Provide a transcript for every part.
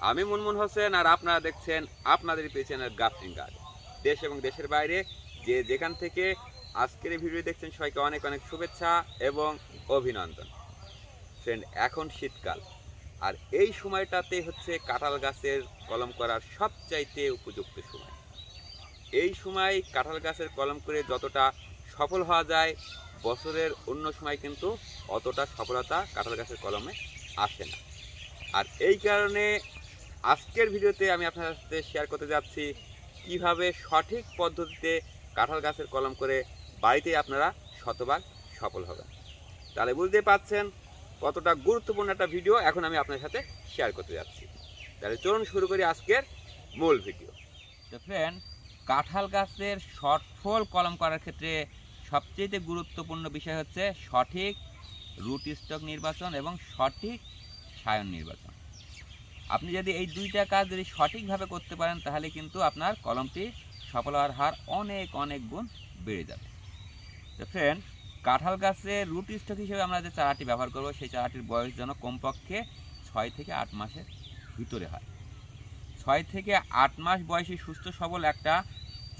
আমি মুনমুন হোসেন আর আপনারা দেখছেন আপনাদের পেছনের গ্রাফটিং গার্ড দেশ এবং দেশের বাইরে যে যেখান থেকে আজকের এই ভিডিও দেখছেন, সবাইকে অনেক অনেক শুভেচ্ছা এবং অভিনন্দন। ফ্রেন্ড এখন শীতকাল, আর এই সময়টাতে হচ্ছে কাঁঠাল গাছের কলম করার সবচাইতে উপযুক্ত সময়। এই সময় কাঁঠাল গাছের কলম করে যতটা সফল হওয়া যায়, বছরের অন্য সময় কিন্তু অতটা সফলতা কাঁঠাল গাছের কলমে আসে না। আর এই কারণে আজকের ভিডিওতে আমি আপনার সাথে শেয়ার করতে যাচ্ছি কীভাবে সঠিক পদ্ধতিতে কাঁঠাল গাছের কলম করে বাড়িতে আপনারা শতভাগ সফল হবেন। তাহলে বুঝতে পাচ্ছেন কতটা গুরুত্বপূর্ণ একটা ভিডিও এখন আমি আপনার সাথে শেয়ার করতে যাচ্ছি। তাহলে চলুন শুরু করি আজকের মূল ভিডিও। তো ফ্রেন্ড কাঁঠাল গাছের সফল কলম করার ক্ষেত্রে সবচেয়ে গুরুত্বপূর্ণ বিষয় হচ্ছে সঠিক রুট স্টক নির্বাচন এবং সঠিক সায়ন নির্বাচন। আপনি যদি এই দুইটা কাজ যদি সঠিকভাবে করতে পারেন, তাহলে কিন্তু আপনার কলমটি সফল হওয়ার হার অনেক অনেক গুণ বেড়ে যাবে। তো ফ্রেন্ড কাঁঠাল গাছের রুট স্টক হিসেবে আমরা যে চারাটি ব্যবহার করব, সেই চারাটির বয়স যেন কমপক্ষে ছয় থেকে আট মাসের ভিতরে হয়। ছয় থেকে আট মাস বয়সী সুস্থ, সবল একটা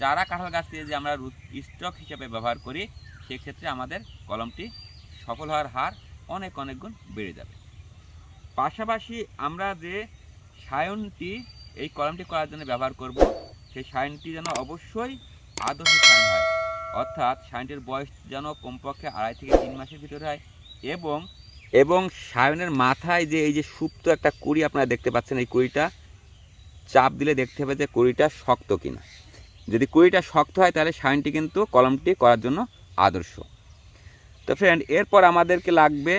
চারা কাঁঠাল গাছ দিয়ে যদি আমরা রুট স্টক হিসেবে ব্যবহার করি, সেক্ষেত্রে আমাদের কলমটি সফল হওয়ার হার অনেক অনেক গুণ বেড়ে যাবে। পাশাপাশি আমরা যে সায়নটি, এই কলমটি করার জন্য ব্যবহার করব, সেই সায়নটি যেন অবশ্যই আদর্শ সায়ন হয়। অর্থাৎ সায়নটির বয়স যেন কমপক্ষে আড়াই থেকে তিন মাসের ভিতরে হয় এবং এবং সায়নের মাথায় যে এই যে সুপ্ত একটা কুড়ি আপনারা দেখতে পাচ্ছেন এই কুড়িটা, চাপ দিলে দেখতে হবে যে কুড়িটা শক্ত কিনা। যদি কুড়িটা শক্ত হয় তাহলে সায়নটি কিন্তু কলমটি করার জন্য আদর্শ। তো ফ্রেন্ড এরপর আমাদেরকে লাগবে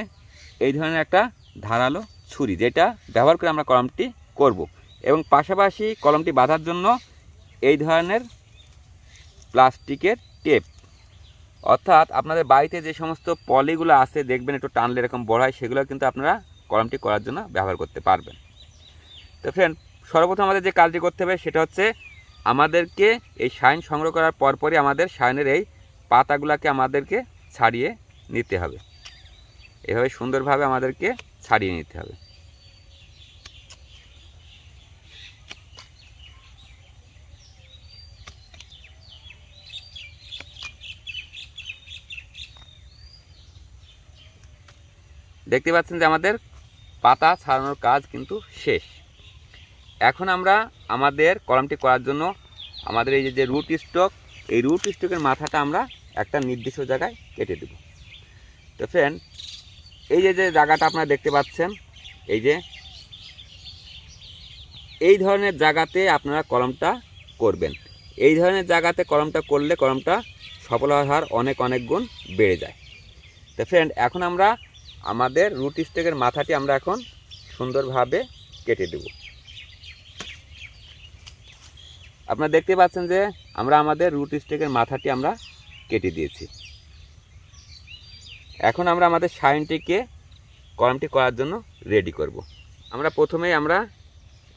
এই ধরনের একটা ধারালো ছুরি, যেটা ব্যবহার করে আমরা কলমটি করব। এবং পাশাপাশি কলমটি বাঁধার জন্য এই ধরনের প্লাস্টিকের টেপ। অর্থাৎ আপনাদের বাড়িতে যে সমস্ত পলিগুলো আছে, দেখবেন একটু টানলে এরকম বড় হয়, সেগুলো কিন্তু আপনারা কলমটি করার জন্য ব্যবহার করতে পারবেন। তো ফ্রেন্ড সর্বপ্রথম আমাদের যে কাজটি করতে হবে, সেটা হচ্ছে আমাদেরকে এই শাইন সংগ্রহ করার পরপরই আমাদের শাইনের এই পাতাগুলোকে আমাদেরকে ছাড়িয়ে নিতে হবে। এভাবে সুন্দরভাবে আমাদেরকে ছাড়িয়ে নিতে হবে। দেখতে পাচ্ছেন যে আমাদের পাতা ছাড়ানোর কাজ কিন্তু শেষ। এখন আমরা আমাদের কলমটি করার জন্য আমাদের এই যে রুট স্টক এই রুট স্টকের মাথাটা আমরা একটা নির্দিষ্ট জায়গায় কেটে দেব। তো ফ্রেন্ড এই যে যে জায়গাটা আপনারা দেখতে পাচ্ছেন, এই যে, এই ধরনের জায়গাতে আপনারা কলমটা করবেন। এই ধরনের জায়গাতে কলমটা করলে কলমটা সফল হওয়ার হার অনেক অনেক গুণ বেড়ে যায়। তো ফ্রেন্ড এখন আমরা আমাদের রুট স্টেকের মাথাটি আমরা এখন সুন্দরভাবে কেটে দেব। আপনারা দেখতে পাচ্ছেন যে, আমরা আমাদের রুট স্টেকের মাথাটি আমরা কেটে দিয়েছি। এখন আমরা আমাদের সাইনটিকে কলমটি করার জন্য রেডি করব। আমরা প্রথমেই আমরা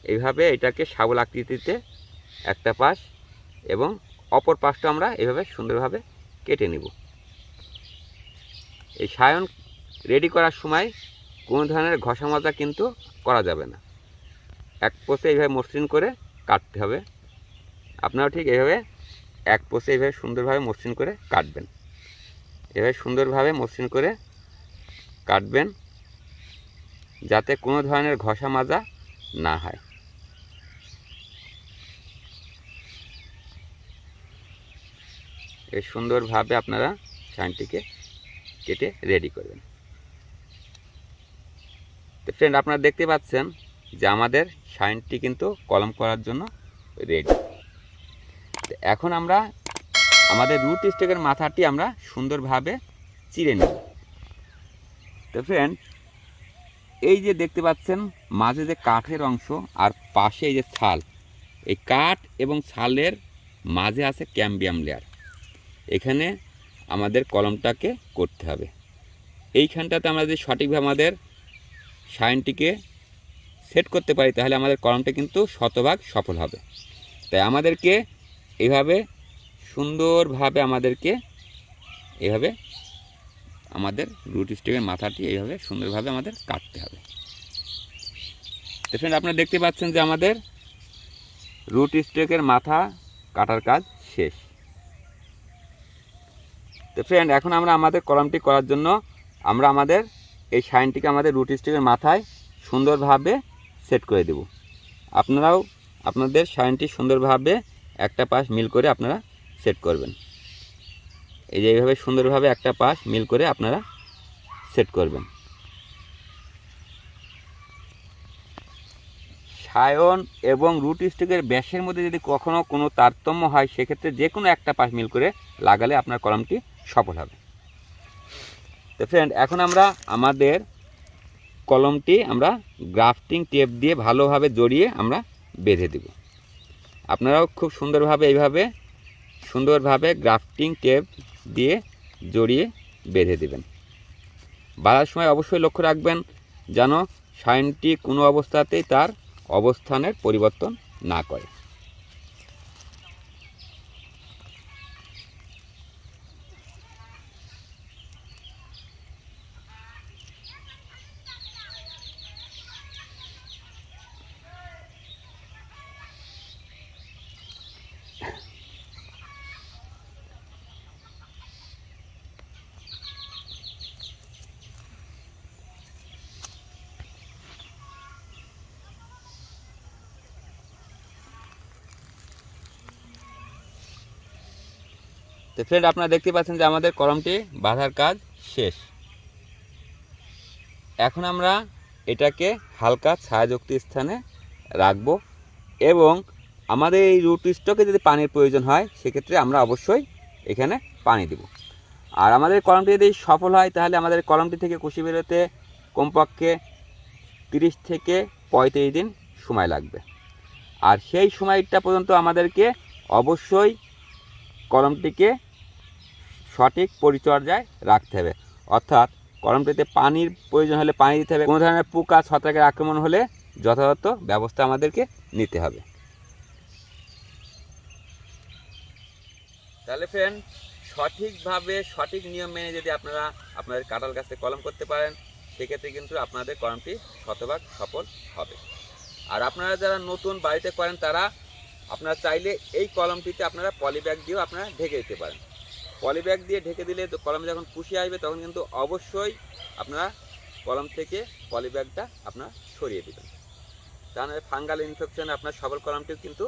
এইভাবে এটাকে শাবল আকৃতিতে একটা পাশ এবং অপর পাশটা আমরা এভাবে সুন্দরভাবে কেটে নিব। এই সায়ন রেডি করার সময় কোনো ধরনের ঘষা মাজা কিন্তু করা যাবে না। এক পোষে এইভাবে মসৃণ করে কাটতে হবে। আপনারাও ঠিক এইভাবে এক পোষে এইভাবে সুন্দরভাবে মসৃণ করে কাটবেন। এভাবে সুন্দরভাবে মসৃণ করে কাটবেন যাতে কোনো ধরনের ঘষা মাজা না হয়। এই সুন্দরভাবে আপনারা সাইনটিকে কেটে রেডি করবেন। তো ফ্রেন্ড আপনারা দেখতে পাচ্ছেন যে আমাদের সাইনটি কিন্তু কলম করার জন্য রেডি এখন আমরা আমাদের রুট স্টেকের মাথাটি আমরা সুন্দরভাবে চিড়ে নেব তো ফ্রেন্ড এই যে দেখতে পাচ্ছেন, মাঝে যে কাঠের অংশ আর পাশে এই যে ছাল, এই কাঠ এবং ছালের মাঝে আছে ক্যাম্বিয়াম লেয়ার এখানে আমাদের কলমটাকে করতে হবে। এইখানটাতে আমরা যদি সঠিকভাবে আমাদের সাইনটিকে সেট করতে পারি, তাহলে আমাদের কলমটা কিন্তু শতভাগ সফল হবে। তাই আমাদেরকে এইভাবে সুন্দরভাবে আমাদেরকে এভাবে আমাদের রুট স্টিকের মাথাটি এইভাবে সুন্দরভাবে আমাদের কাটতে হবে। তো ফ্রেন্ড আপনারা দেখতে পাচ্ছেন যে আমাদের রুট স্টেকের মাথা কাটার কাজ শেষ। তো ফ্রেন্ড এখন আমরা আমাদের কলমটি করার জন্য আমরা আমাদের এই শাইনটিকে আমাদের রুট স্টেকের মাথায় সুন্দরভাবে সেট করে দেব। আপনারাও আপনাদের শাইনটি সুন্দরভাবে একটা পাশ মিল করে আপনারা সেট করবেন। এই যে এইভাবে সুন্দরভাবে একটা পাশ মিল করে আপনারা সেট করবেন। সায়ন এবং রুট স্টিকের ব্যাসের মধ্যে যদি কখনও কোনো তারতম্য হয়, সেক্ষেত্রে যে কোনো একটা পাশ মিল করে লাগালে আপনার কলমটি সফল হবে। তো ফ্রেন্ড এখন আমরা আমাদের কলমটি আমরা গ্রাফটিং টেপ দিয়ে ভালোভাবে জড়িয়ে আমরা বেঁধে দেব। আপনারাও খুব সুন্দরভাবে এইভাবে সুন্দরভাবে গ্রাফটিং টেপ দিয়ে জড়িয়ে বেঁধে দেবেন। বাঁধার সময় অবশ্যই লক্ষ্য রাখবেন যেন সাইনটি কোনো অবস্থাতেই তার অবস্থানের পরিবর্তন না করে। তো ফ্রেন্ড আপনারা দেখতে পাচ্ছেন যে আমাদের কলমটি বাঁধার কাজ শেষ। এখন আমরা এটাকে হালকা ছায়াযুক্ত স্থানে রাখব এবং আমাদের এই রুট স্টকে যদি পানির প্রয়োজন হয়, সেক্ষেত্রে আমরা অবশ্যই এখানে পানি দেব। আর আমাদের কলমটি যদি সফল হয়, তাহলে আমাদের কলমটি থেকে কুশি বেরোতে কমপক্ষে তিরিশ থেকে পঁয়ত্রিশ দিন সময় লাগবে। আর সেই সময়টা পর্যন্ত আমাদেরকে অবশ্যই কলমটিকে সঠিক পরিচর্যায় রাখতে হবে। অর্থাৎ কলমটিতে পানির প্রয়োজন হলে পানি দিতে হবে। কোনো ধরনের পোকা, ছত্রাকের আক্রমণ হলে যথাযথ ব্যবস্থা আমাদেরকে নিতে হবে। তাহলে ফ্রেন্ড সঠিকভাবে সঠিক নিয়ম মেনে যদি আপনারা আপনাদের কাঁঠাল গাছে কলম করতে পারেন, সেক্ষেত্রে কিন্তু আপনাদের কলমটি শতভাগ সফল হবে। আর আপনারা যারা নতুন বাড়িতে করেন, তারা আপনারা চাইলে এই কলমটিতে আপনারা পলিব্যাগ দিয়েও আপনারা ঢেকে দিতে পারেন। পলিব্যাগ দিয়ে ঢেকে দিলে কলম যখন পুষে আসবে, তখন কিন্তু অবশ্যই আপনারা কলম থেকে পলিব্যাগটা আপনারা সরিয়ে দেবেন। তাহলে ফাঙ্গাল ইনফেকশন আপনার সবল কলমটিও কিন্তু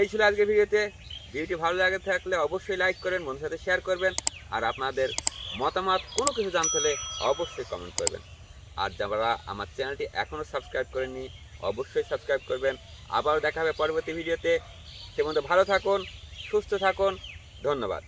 এই ছিল আজকের ভিডিওতে। ভিডিওটি ভালো লাগে থাকলে অবশ্যই লাইক করবেন বন্ধুর সাথে শেয়ার করবেন। আর আপনাদের মতামত, কোনো কিছু জানতে হলে অবশ্যই কমেন্ট করবেন। আর যারা আমার চ্যানেলটি এখনও সাবস্ক্রাইব করেননি, অবশ্যই সাবস্ক্রাইব করবেন। আবার দেখা হবে পরবর্তী ভিডিওতে। সে মধ্যে ভালো থাকুন সুস্থ থাকুন ধন্যবাদ।